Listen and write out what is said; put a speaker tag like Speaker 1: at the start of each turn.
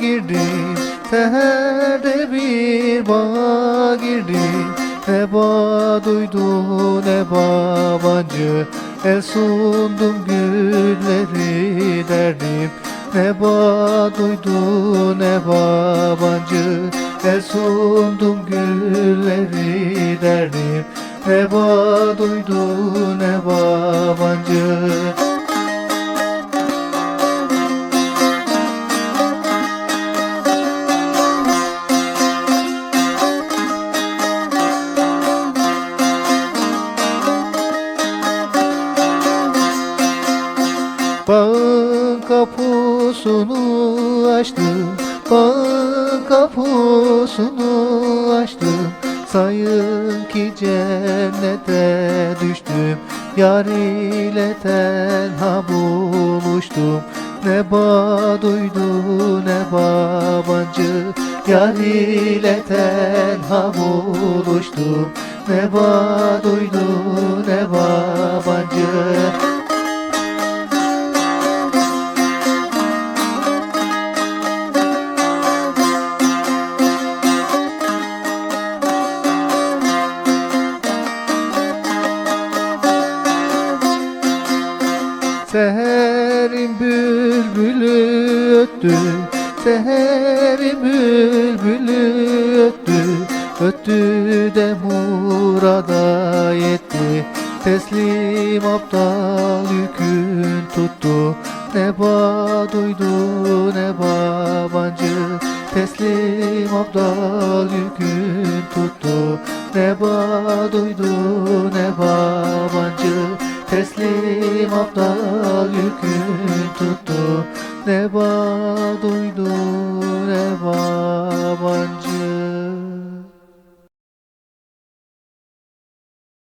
Speaker 1: girdim Seherde bir bağa girdim Ne bağ duydu ne babancı. El sundum gülleri derdim. Ne bağ duydu ne babancı. El sundum gülleri derdim. Ne bağ duydu Bağın kapısını açtım Bağın kapısını açtım Sayın ki cennete düştüm Yar ile tenha buluştum Ne bağ duydu ne babancı Yar ile tenha buluştum Ne bağ duydu ne babancı Seherin bülbülü öttü Seherin bülbülü öttü Öttü de murada yetti. Teslim aptal yükün tuttu Ne bağ duydu ne babancı. Teslim aptal yükün tuttu Ne bağ duydu Teslim aptal yükü tuttu. Ne Reva duydu reva